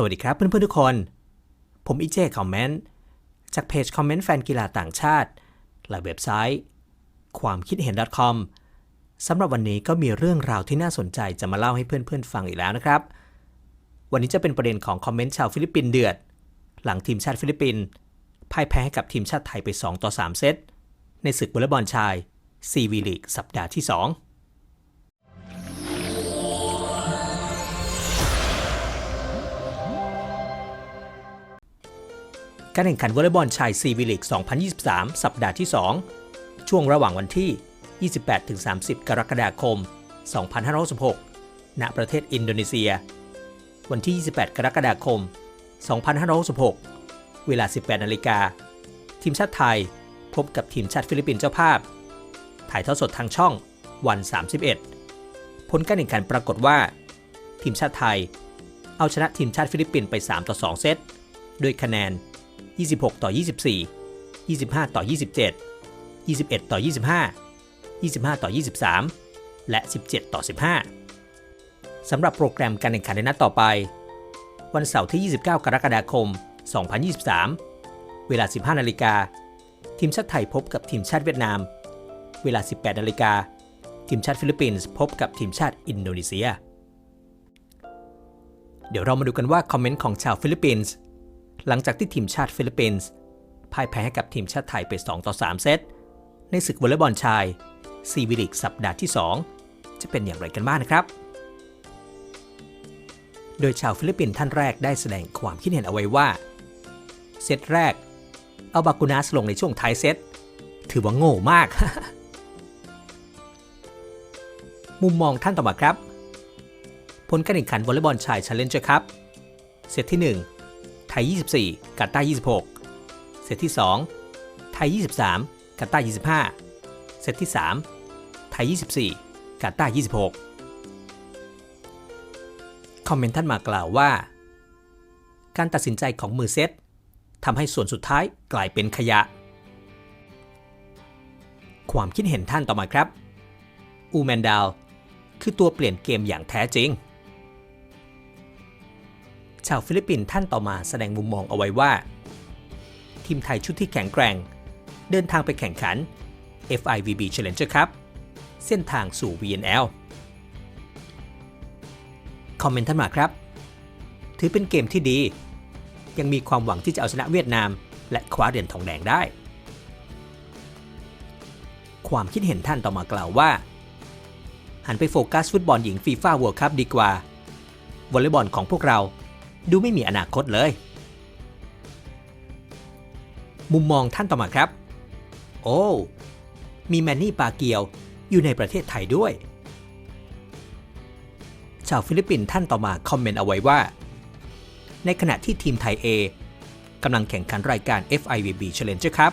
สวัสดีครับเพื่อนๆทุกคน ผมอีเจคอมเมนต์จากเพจคอมเมนต์แฟนกีฬาต่างชาติ และเว็บไซต์ ความคิดเห็น .com สำหรับวันนี้ก็มีเรื่องราวที่น่าสนใจจะมาเล่าให้เพื่อนๆฟังอีกแล้วนะครับ วันนี้จะเป็นประเด็นของคอมเมนต์ชาวฟิลิปปินส์เดือด หลังทีมชาติฟิลิปปินส์พ่ายแพ้ให้กับทีมชาติไทยไป 2 ต่อ 3 เซตในศึกวอลเลย์บอลชายซีวีลีกสัปดาห์ที่ 2 การแข่งขันวอลเลย์บอลชายซีวิลิก2023 สัปดาห์ที่ 2 ช่วงระหว่างวันที่ 28-30 กรกฎาคม 2566ณ ประเทศอินโดนีเซีย วันที่ 28 กรกฎาคม 2566 เวลา 18 นาฬิกา ทีมชาติไทยพบกับทีมชาติฟิลิปปินส์เจ้าภาพ ถ่ายทอดสดทางช่องวัน 31 ผลการแข่งขันปรากฏว่า ทีมชาติไทย เอาชนะทีมชาติฟิลิปปินส์ไป 3 ต่อ 2 เซต ด้วยคะแนน 26 ต่อ 24 25 ต่อ 27 21 ต่อ 25 25 ต่อ 23 และ 17 ต่อ 15 สำหรับโปรแกรมการแข่งขันในนัดต่อไป วันเสาร์ที่ 29 กรกฎาคม 2023 เวลา 15 นาฬิกา ทีมชาติไทยพบกับทีมชาติเวียดนาม เวลา 18 นาฬิกา ทีมชาติฟิลิปปินส์พบกับทีมชาติอินโดนีเซีย เดี๋ยวเรามาดูกันว่าคอมเมนต์ของชาวฟิลิปปินส์ หลังจากที่ทีมชาติฟิลิปปินส์พ่ายแพ้ให้กับทีมชาติไทยไป 2 ต่อ 3 เซต ในศึกวอลเลย์บอลชายซีวิลิกสัปดาห์ที่ 2 จะเป็นอย่างไรกันบ้างนะครับ โดยชาวฟิลิปปินส์ท่านแรกได้แสดงความคิดเห็นเอาไว้ว่า เซตแรก เอาบากูนาสลงในช่วงท้ายเซต ถือว่าโง่มาก มุมมองท่านต่อมาครับ ผลการแข่งขันวอลเลย์บอลชาย Challenger ครับ เซตที่ 1 ย 24 กาตาร์26 เซตที่ 2 ไทย 23 กาตาร์25 เซตที่ 3 ไทย 24 กาตาร์26 คอมเมนต์ท่านมากล่าวว่า การตัดสินใจของมือเซตทำให้ส่วนสุดท้ายกลายเป็นขยะ ความคิดเห็นท่านต่อมาครับ อูแมนดาวคือตัวเปลี่ยนเกมอย่างแท้จริง ชาวฟิลิปปินส์ท่านต่อมาแสดงมุมมองเอาไว้ว่า ทีมไทยชุดที่แข็งแกร่ง เดินทางไปแข่งขัน FIVB Challenger ครับ เส้นทางสู่ VNL คอมเมนต์ท่านมาครับ ถือเป็นเกมที่ดี ยังมีความหวังที่จะเอาชนะเวียดนาม และคว้าเหรียญทองแดงได้ ความคิดเห็นท่านต่อมากล่าวว่า หันไปโฟกัสฟุตบอลหญิงฟีฟ่า World Cup ดีกว่าวอลเลย์บอลของพวกเรา ดูไม่มีอนาคตเลย มุมมองท่านต่อมาครับ โอ้ มีแมนนี่ปาเกียวอยู่ในประเทศไทยด้วย ชาวฟิลิปปินส์ท่านต่อมาคอมเมนต์เอาไว้ว่า ในขณะที่ทีมไทย A กำลังแข่งขันรายการ FIVB Challenger ครับ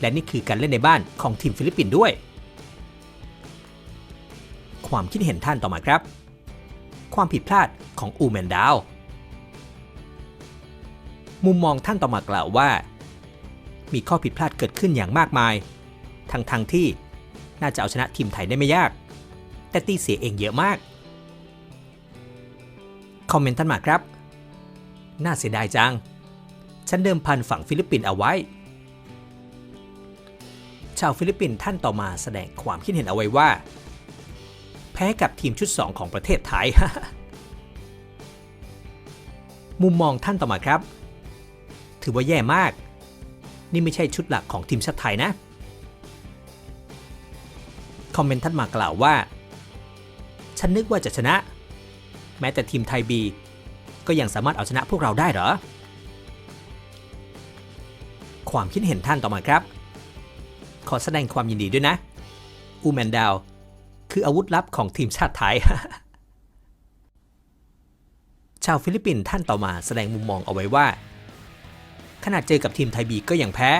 และนี่คือการเล่นในบ้านของทีมฟิลิปปินส์ด้วย ความคิดเห็นท่านต่อมาครับ ความผิดพลาดของอูแมนดาว มุมมองท่านต่อมากล่าวว่า มีข้อผิดพลาดเกิดขึ้นอย่างมากมาย ทั้งทงๆที่น่าจะเอาชนะทีมไทยได้ไม่ยาก แต่ตีเสียเองเยอะมาก คอมเมนต์ท่านมาครับ น่าเสียดายจัง ฉันเดิมพันฝั่งฟิลิปปินส์เอาไว้ ชาวฟิลิปปินส์ท่านต่อมาแสดงความคิดเห็นเอาไว้ว่า แพ้กับทีมชุด 2 ของประเทศไทย มุมมองท่านต่อมาครับ ถือว่าแย่มาก นี่ไม่ใช่ชุดหลักของทีมชาติไทยนะ คอมเมนต์ท่านมากล่าวว่า ฉันนึกว่าจะชนะ แม้แต่ทีมไทยบีก็ยังสามารถเอาชนะพวกเราได้เหรอ ความคิดเห็นท่านต่อมาครับ ขอแสดงความยินดีด้วยนะ อูแมนดาว คืออาวุธลับของทีมชาติไทย ชาวฟิลิปปินส์ท่านต่อมาแสดงมุมมองเอาไว้ว่า ขนาดเจอกับทีมไทยบีก็ยังแพ้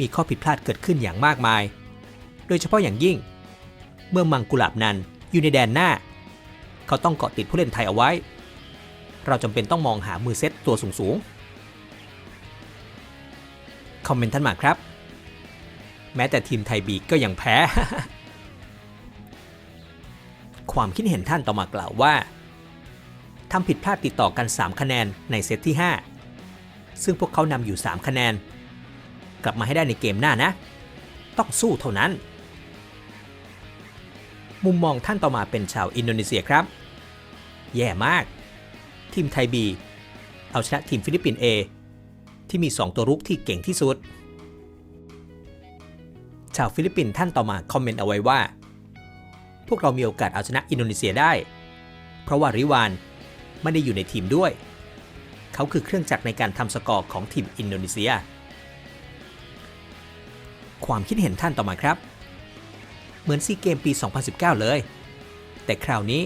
มีข้อผิดพลาดเกิดขึ้นอย่างมากมาย โดยเฉพาะอย่างยิ่ง เมื่อมังกุลาบนันอยู่ในแดนหน้า เขาต้องเกาะติดผู้เล่นไทยเอาไว้ เราจำเป็นต้องมองหามือเซตตัวสูงๆ คอมเมนต์ท่านมาครับ แม้แต่ทีมไทยบีก็ยังแพ้ ความคิดเห็นท่านต่อมากล่าวว่าททำผิดพลาดติดต่อกัน 3 คะแนนในเซตที่ 5 ซึ่งพวกเขานำอยู่ 3 คะแนน กลับมาให้ได้ในเกมหน้านะ ต้องสู้เท่านั้น มุมมองท่านต่อมาเป็นชาวอินโดนีเซียครับ แย่มาก ทีมไทยบีเอาชนะทีมฟิลิปปินส์ A ที่มี 2 ตัวรุกที่เก่งที่สุด ชาวฟิลิปปินส์ท่านต่อมาคอมเมนต์เอาไว้ว่า พวกเรามีโอกาสเอาชนะอินโดนีเซียได้ เพราะว่าริวานไม่ได้อยู่ในทีมด้วย เขาคือเครื่องจักรในการทำสกอร์ของทีมอินโดนีเซีย ความคิดเห็นท่านต่อมาครับ เหมือนซีเกมปี 2019 เลย แต่คราวนี้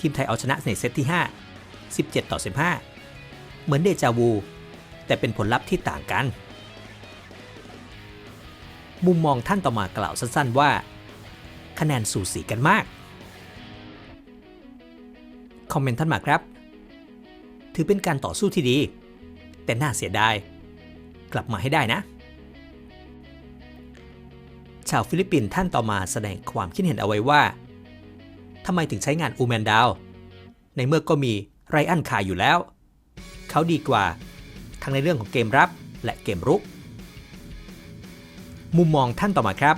ทีมไทยเอาชนะในเซตที่ 5 17 ต่อ 15 เหมือนเดจาวู แต่เป็นผลลัพธ์ที่ต่างกัน มุมมองท่านต่อมากล่าวสั้นๆว่า คะแนนสูสีกันมาก คอมเมนต์ท่านมาครับ ถือเป็นการต่อสู้ที่ดี แต่น่าเสียดาย กลับมาให้ได้นะ ชาวฟิลิปปินส์ท่านต่อมาแสดงความคิดเห็นเอาไว้ว่าทำไมถึงใช้งานอูแมนดาว ในเมื่อก็มีไรอันคาอยู่แล้ว เขาดีกว่า ทั้งในเรื่องของเกมรับและเกมรุก มุมมองท่านต่อมาครับ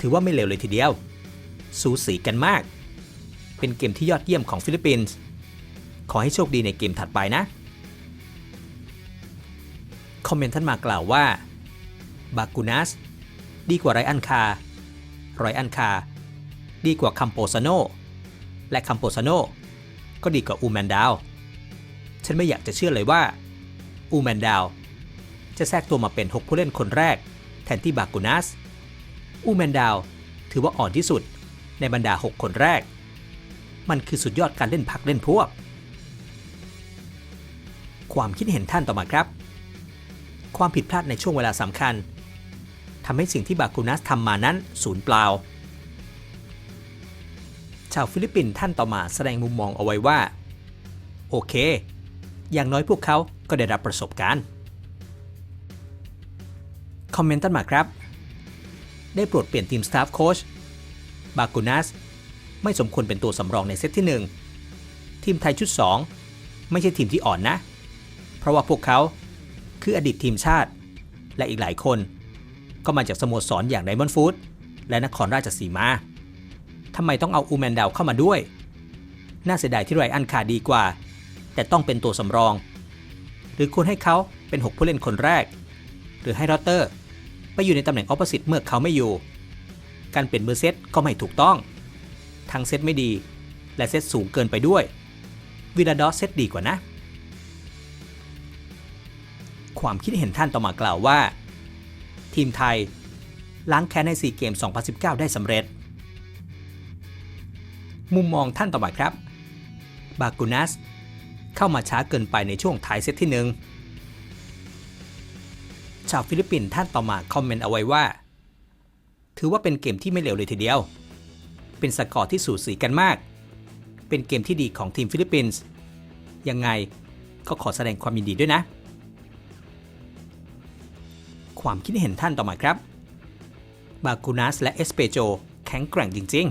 ถือว่าไม่เลวเลยทีเดียว สูสีกันมาก เป็นเกมที่ยอดเยี่ยมของฟิลิปปินส์ ขอให้โชคดีในเกมถัดไปนะ คอมเมนต์ท่านมากล่าวว่า บากูนัส ดีกว่าไรอันคาไรอันคา ดีกว่าคัมโปซาโน และคัมโปซาโน ก็ดีกว่าอูแมนดาว ฉันไม่อยากจะเชื่อเลยว่า อูแมนดาว จะแทรกตัวมาเป็น 6 ผู้เล่นคนแรก แทนที่บากูนัส อูแมนดาว ถือว่าอ่อนที่สุดในบรรดา 6 คนแรก มันคือสุดยอดการเล่นพักเล่นพวก ความคิดเห็นท่านต่อมาครับ ความผิดพลาดในช่วงเวลาสำคัญทำให้สิ่งที่บากูนัสทำมานั้นสูญเปล่า ชาวฟิลิปปินส์ท่านต่อมาแสดงมุมมองเอาไว้ว่า โอเค อย่างน้อยพวกเขาก็ได้รับประสบการณ์คอมเมนต์ท่านมาครับ ได้โปรดเปลี่ยนทีมสตาฟโค้ชบากูนัสไม่สมควรเป็นตัวสำรองในเซตที่ 1 ทีมไทยชุด 2 ไม่ใช่ทีมที่อ่อนนะ เพราะว่าพวกเขาคืออดีตทีมชาติ และอีกหลายคน ก็มาจากสโมสรอย่างไดมอนด์ฟูดและนครราชสีมาทำไมต้องเอาอูแมนดาวเข้ามาด้วย น่าเสียดายที่ไรอันคาดีกว่า แต่ต้องเป็นตัวสำรอง หรือควรให้เขาเป็น 6 ผู้เล่นคนแรก หรือให้รอตเตอร์ ไปอยู่ในตำแหน่งออป o s สิตเมื่อเขาไม่อยู่ การเปลี่ยนมือเซตก็ไม่ถูกต้อง ทั้งเซตไม่ดี และเซตสูงเกินไปด้วยวิลาดอสเซตดีกว่านะ ความคิดเห็นท่านต่อมากล่าวว่า ทีมไทย ล้างแค้นในซีเกม 2019 ได้สำเร็จ มุมมองท่านต่อมาครับ บากูนัส เข้ามาช้าเกินไปในช่วงท้ายเซตที่หนึ่งชาวฟิลิปปินส์ท่านต่อมาคอมเมนต์เอาไว้ว่า ถือว่าเป็นเกมที่ไม่เลวเลยทีเดียว เป็นสกอร์ที่สูสีกันมาก เป็นเกมที่ดีของทีมฟิลิปปินส์ ยังไงก็ขอแสดงความยินดีด้วยนะ ความคิดเห็นท่านต่อมาครับบากูนัสและเอสเปโจแข็งแกร่งจริง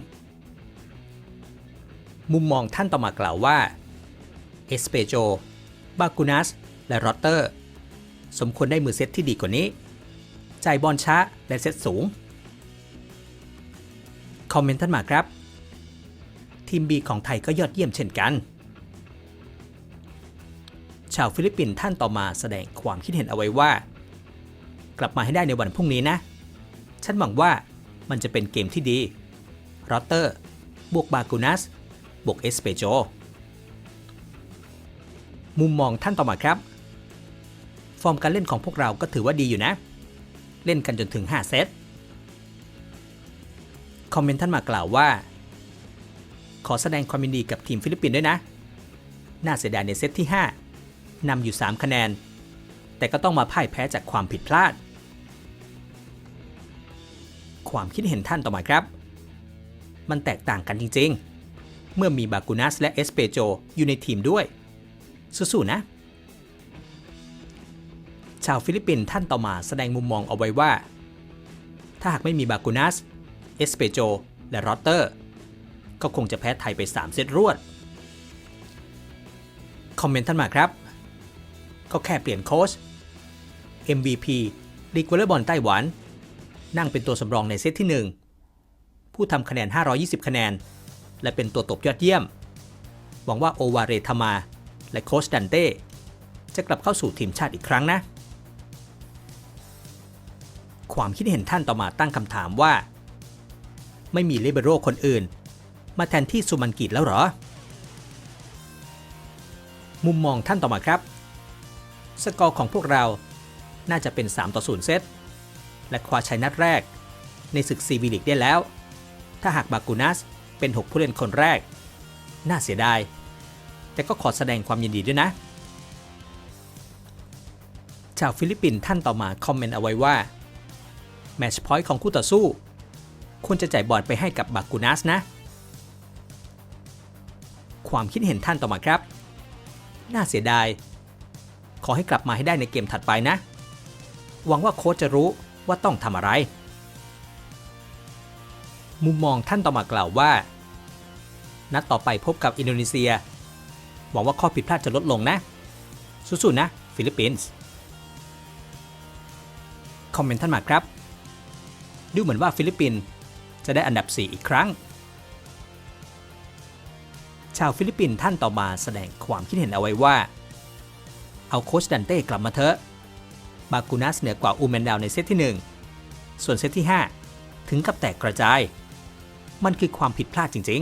ๆ มุมมองท่านต่อมากล่าวว่าเอสเปโจบากูนัสและรอตเตอร์ สมควรได้มือเซตที่ดีกว่านี้ จ่ายบอลช้าและเซตสูง คอมเมนต์ท่านมาครับ ทีม B ของไทยก็ยอดเยี่ยมเช่นกัน ชาวฟิลิปปินส์ท่านต่อมาแสดงความคิดเห็นเอาไว้ว่า กลับมาให้ได้ในวันพรุ่งนี้นะ ฉันหวังว่ามันจะเป็นเกมที่ดีรอเตอร์ บวกบากูนัส บวกเอสเปโจ มุมมองท่านต่อมาครับ ฟอร์มการเล่นของพวกเราก็ถือว่าดีอยู่นะ เล่นกันจนถึง 5 เซต คอมเมนต์ท่านมากล่าวว่า ขอแสดงความยินดีกับทีมฟิลิปปินส์ด้วยนะ น่าเสียดายในเซตที่ 5นำอยู่ 3 คะแนน แต่ก็ต้องมาพ่ายแพ้จากความผิดพลาด ความคิดเห็นท่านต่อมาครับ มันแตกต่างกันจริง ๆ เมื่อมีบากูนัสและเอสเปโจอยู่ในทีมด้วย สู้ๆนะ ชาวฟิลิปปินส์ท่านต่อมาแสดงมุมมองเอาไว้ว่า ถ้าหากไม่มีบากูนัส เอสเปโจและรอตเตอร์ ก็คงจะแพ้ไทยไป 3 เซตรวด คอมเมนต์ท่านมาครับ ก็แค่เปลี่ยนโค้ช MVP ลีกวอลเลย์บอลไต้หวัน นั่งเป็นตัวสำรองในเซตที่ 1 ผู้ทำคะแนน 520 คะแนน และเป็นตัวตบยอดเยี่ยม หวังว่าโอวาเรทามา และโคชดันเต้ จะกลับเข้าสู่ทีมชาติอีกครั้งนะ ความคิดเห็นท่านต่อมาตั้งคำถามว่า ไม่มีเลเบโรคนอื่น มาแทนที่สุมันกิจแล้วเหรอ มุมมองท่านต่อมาครับ สกอร์ของพวกเรา น่าจะเป็น 3 ต่อ 0 เซต และคว้าชัยนัดแรก ในศึกซีวีลิกได้แล้ว ถ้าหากบากูนัสเป็น 6 ผู้เล่นคนแรก น่าเสียดาย แต่ก็ขอแสดงความยินดีด้วยนะ ชาวฟิลิปปินส์ท่านต่อมาคอมเมนต์เอาไว้ว่าแมชพอยต์ของคู่ต่อสู้ ควรจะจ่ายบอลไปให้กับบากูนัสนะ ความคิดเห็นท่านต่อมาครับ น่าเสียดาย ขอให้กลับมาให้ได้ในเกมถัดไปนะ หวังว่าโค้ชจะรู้ว่าต้องทำอะไร มุมมองท่านต่อมากล่าวว่า นัดต่อไปพบกับอินโดนีเซีย หวังว่าข้อผิดพลาดจะลดลงนะ สู้ๆนะ ฟิลิปปินส์ คอมเมนต์ท่านมาครับ ดูเหมือนว่าฟิลิปปินส์จะได้อันดับ 4 อีกครั้ง ชาวฟิลิปปินส์ท่านต่อมาแสดงความคิดเห็นเอาไว้ว่า เอาโคชดันเต้กลับมาเถอะ บากูนัสเหนือกว่าอูแมนดาวในเซตที่ 1 ส่วนเซตที่ 5 ถึงกับแตกกระจาย มันคือความผิดพลาดจริง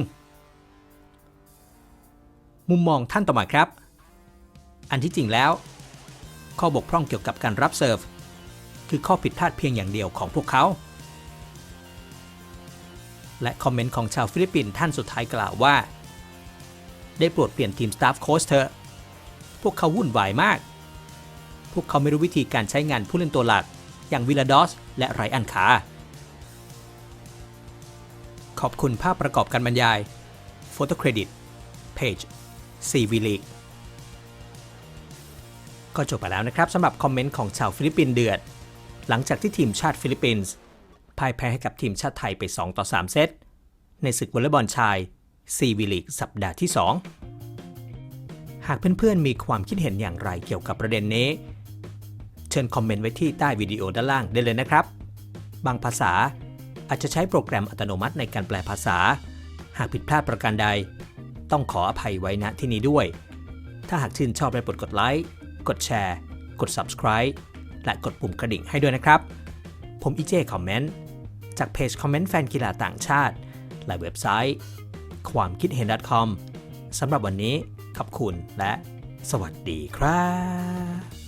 ๆ มุมมองท่านต่อมาครับ อันที่จริงแล้ว ข้อบกพร่องเกี่ยวกับการรับเซิร์ฟ คือข้อผิดพลาดเพียงอย่างเดียวของพวกเขา และคอมเมนต์ของชาวฟิลิปปินส์ท่านสุดท้ายกล่าวว่า ได้โปรดเปลี่ยนทีมสตาฟโค้ชเถอะ พวกเขาวุ่นวายมาก พวกเขาไม่รู้วิธีการใช้งานผู้เล่นตัวหลัก อย่างวิลาดอส และไรอันคา ขอบคุณภาพประกอบการบรรยาย Photo Credit Page CV League ก็จบไปแล้วนะครับสำหรับคอมเมนต์ของชาวฟิลิปปินส์เดือด หลังจากที่ทีมชาติฟิลิปปินส์พ่ายแพ้ให้กับทีมชาติไทยไป 2 ต่อ 3 เซต ในศึกวอลเลย์บอลชาย CV League สัปดาห์ที่ 2 หากเพื่อนๆมีความคิดเห็นอย่างไรเกี่ยวกับประเด็นนี้ เชิญคอมเมนต์ไว้ที่ใต้วิดีโอด้านล่างได้เลยนะครับ บางภาษาอาจจะใช้โปรแกรมอัตโนมัติในการแปลภาษา หากผิดพลาดประการใด ต้องขออภัยไว้ณที่นี้ด้วย ถ้าหากชื่นชอบและโปรดกดไลค์ กดแชร์ กด subscribe และกดปุ่มกระดิ่งให้ด้วยนะครับ ผมอีเจคอมเมนต์จากเพจคอมเมนต์แฟนกีฬาต่างชาติ และเว็บไซต์ ความคิดเห็น .com สำหรับวันนี้ขอบคุณและสวัสดีครับ